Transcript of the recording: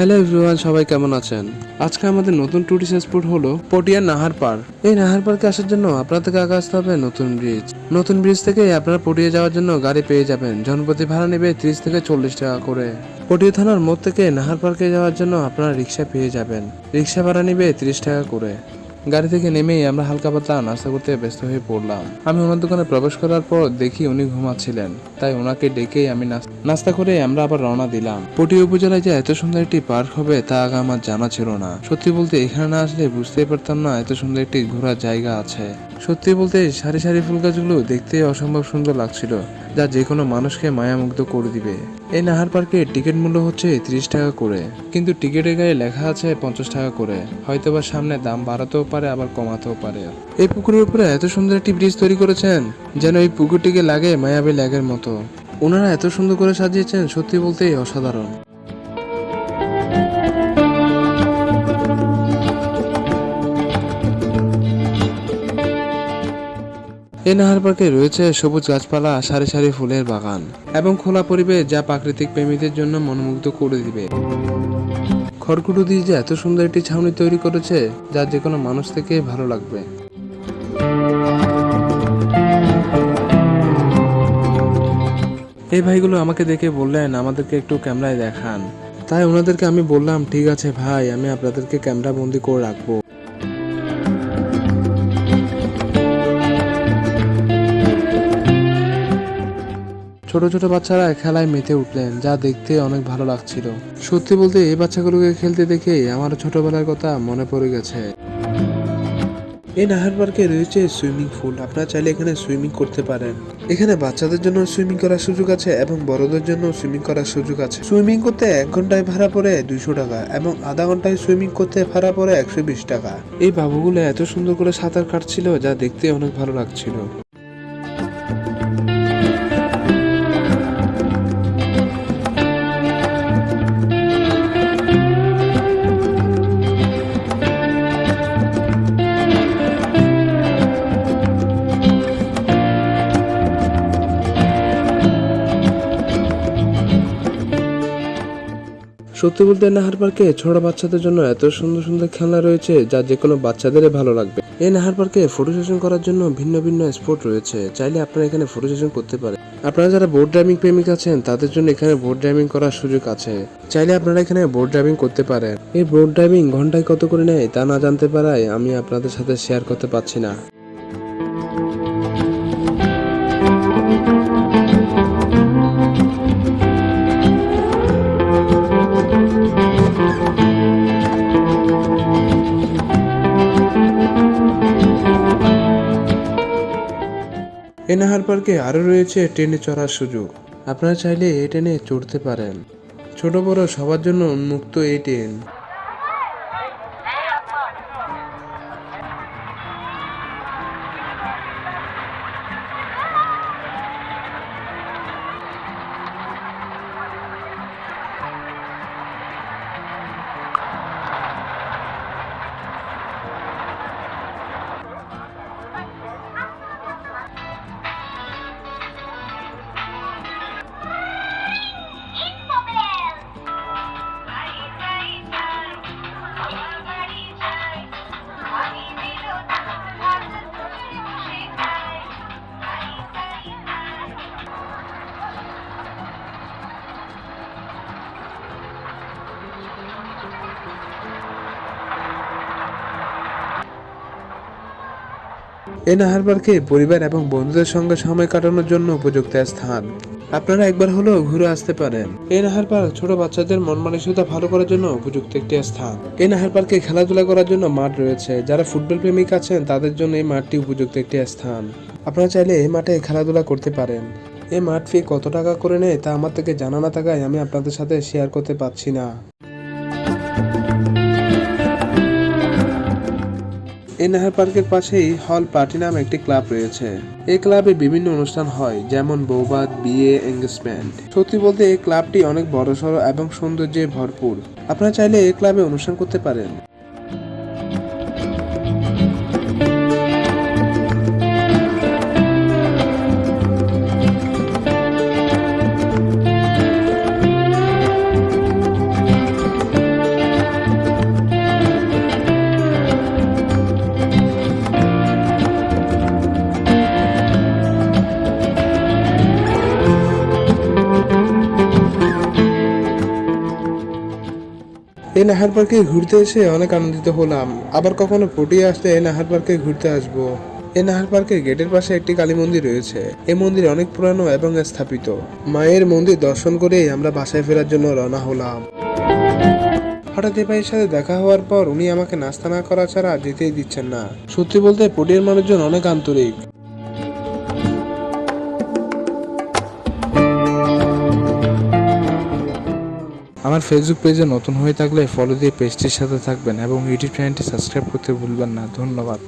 Hello everyone, সবাই কেমন আছেন? আজকে আমাদের নতুন টুরিস্ট স্পট হলো পটিয়া নাহার পার্ক। এই নাহার পার্কে আসার জন্য আপনাদেরকে আগে আসতে হবে নতুন ব্রিজ নতুন ব্রিজ থেকে আপনারা পটিয়া যাওয়ার জন্য গাড়ি পেয়ে যাবেন। জনপতি ভাড়া নেবে ত্রিশ থেকে চল্লিশ টাকা করে। পটিয়া থানার মোড় থেকে নাহার পার্কে যাওয়ার জন্য আপনারা রিক্সা পেয়ে যাবেন। রিক্সা ভাড়া নেবে ত্রিশ টাকা করে। গাড়ি থেকে নেমেই আমরা হালকা পাতলা নাস্তা করতে ব্যস্ত হয়ে পড়লাম। আমি ওনার দোকানে প্রবেশ করার পর দেখি উনি ঘুমাচ্ছিলেন। তাই ওনাকে ডেকেই আমি নাস- নাস্তা করে আমরা আবার রওনা দিলাম। পটি উপজেলায় যে এত সুন্দর একটি পার্ক হবে তা আগে আমার জানা ছিল না। সত্যি বলতে এখানে না আসলে বুঝতেই পারতাম না এত সুন্দর একটি ঘোরার জায়গা আছে। সত্যি বলতে, সারি সারি ফুল গাছগুলো দেখতে অসম্ভব সুন্দর লাগছিল, যা যে কোনো মানুষকে মায়ামুগ্ধ করে দিবে। এই নাহার পার্কে টিকিট মূল্য হচ্ছে ত্রিশ টাকা করে, কিন্তু টিকিটের গায়ে লেখা আছে পঞ্চাশ টাকা করে। হয়তোবা সামনে দাম বাড়াতেও পারে, আবার কমাতেও পারে। এই পুকুরের উপরে এত সুন্দর একটি ব্রিজ তৈরি করেছেন, যেন এই পুকুরটিকে লাগে মায়াবী ল্যাগের মতো। ওনারা এত সুন্দর করে সাজিয়েছেন, সত্যি বলতেই অসাধারণ। এই নাহার পার্কে রয়েছে সবুজ গাছপালা, সারি সারি ফুলের বাগান এবং খোলা পরিবেশ যা প্রাকৃতিক প্রেমীদের জন্য মনোমুগ্ধ করে দিবে। খড়কুটো দিয়ে যে এত সুন্দর একটি ছাউনি তৈরি করেছে, যা যে কোনো মানুষ থেকে ভালো লাগবে। এই ভাইগুলো আমাকে দেখে বললেন, আমাদেরকে একটু ক্যামেরায় দেখান। তাই ওনাদেরকে আমি বললাম, ঠিক আছে ভাই, আমি আপনাদেরকে ক্যামেরা বন্দি করে রাখব। ছোট ছোট বাচ্চারা খেলায় মেতে উঠলেন, যা দেখতে অনেক ভালো লাগছিল। সত্যি বলতে, এই বাচ্চাগুলোকে খেলতে দেখে আমার ছোটবেলার কথা মনে পড়ে গেছে। এই নাহার পার্কে রয়েছে সুইমিং পুল। আপনারা চাইলে এখানে সুইমিং করতে পারেন। এখানে বাচ্চাদের জন্য সুইমিং করার সুযোগ আছে এবং বড়দের জন্য সুইমিং করার সুযোগ আছে। সুইমিং করতে এক ঘন্টায় ভাড়া পড়ে দুইশো টাকা এবং আধা ঘন্টায় সুইমিং করতে ভাড়া পড়ে একশো বিশ টাকা। এই বাবুগুলো এত সুন্দর করে সাঁতার কাটছিল, যা দেখতে অনেক ভালো লাগছিল। সত্যি বলতে নাহার পার্কে ছোট বাচ্চাদের জন্য এত সুন্দর সুন্দর খেলনা রয়েছে যা যে কোনো বাচ্চাদেরই ভালো লাগবে। এই নাহার পার্কে ফটো সেশন করার জন্য ভিন্ন ভিন্ন স্পট রয়েছে। চাইলে আপনারা এখানে ফটো সেশন করতে পারেন। আপনারা যারা বোট ড্রাইভিং প্রেমিক আছেন, তাদের জন্য এখানে বোট ড্রাইভিং করার সুযোগ আছে। চাইলে আপনারা এখানে বোট ড্রাইভিং করতে পারেন। এই বোট ড্রাইভিং ঘন্টায় কত করে নেয় তা না জানতে পারায় আমি আপনাদের সাথে শেয়ার করতে পারছি না। এই নাহার পার্কে আরও রয়েছে ট্রেনে চড়ার সুযোগ। আপনারা চাইলে এই ট্রেনে চড়তে পারেন। ছোট বড় সবার জন্য উন্মুক্ত এই ট্রেন এই নাহার পার্কে পরিবার এবং বন্ধুদের সঙ্গে সময় কাটানোর জন্য উপযুক্ত স্থান। আপনারা একবার হলেও ঘুরে আসতে পারেন। এই নাহার পার্ক ছোট বাচ্চাদের মন মানসিকতা ভালো করার জন্য উপযুক্ত একটি স্থান। এই নাহার পার্কে খেলাধুলা করার জন্য মাঠ রয়েছে। যারা ফুটবল প্রেমিক আছেন, তাদের জন্য এই মাঠটি উপযুক্ত একটি স্থান। আপনারা চাইলে এই মাঠে খেলাধুলা করতে পারেন। এই মাঠ ফি কত টাকা করে নেয়, তা আমার থেকে জানা না থাকায় আমি আপনাদের সাথে শেয়ার করতে পারছি না। এই নাহার পার্কের পাশেই হল পার্টি নামে একটি ক্লাব রয়েছে। এই ক্লাবে বিভিন্ন অনুষ্ঠান হয়, যেমন বৌবাদ, বিয়ে, এঙ্গেজমেন্ট। সত্যি বলতে এই ক্লাবটি অনেক বড়সড় এবং সৌন্দর্যে ভরপুর। আপনারা চাইলে এই ক্লাবে অনুষ্ঠান করতে পারেন। এই নাহার পার্কে ঘুরতে এসে অনেক আনন্দিত হলাম। আবার কখনো পটিয়ে আসলে এই নাহার পার্কে ঘুরতে আসব। এই নাহার পার্কের গেটের পাশে একটি কালী মন্দির রয়েছে। এই মন্দির অনেক পুরানো এবং স্থাপিত। মায়ের মন্দির দর্শন করেই আমরা বাসায় ফেরার জন্য রওনা হলাম। হঠাৎ ভাইয়ের সাথে দেখা হওয়ার পর উনি আমাকে নাস্তা না করা ছাড়া যেতেই দিচ্ছেন না। সত্যি বলতে পটিয়ার মানুষজন অনেক আন্তরিক। আমার ফেসবুক পেজে নতুন হয়ে থাকলে ফলো দিয়ে পেজটির সাথে থাকবেন এবং ইউটিউব চ্যানেলটি সাবস্ক্রাইব করতে ভুলবেন না। ধন্যবাদ।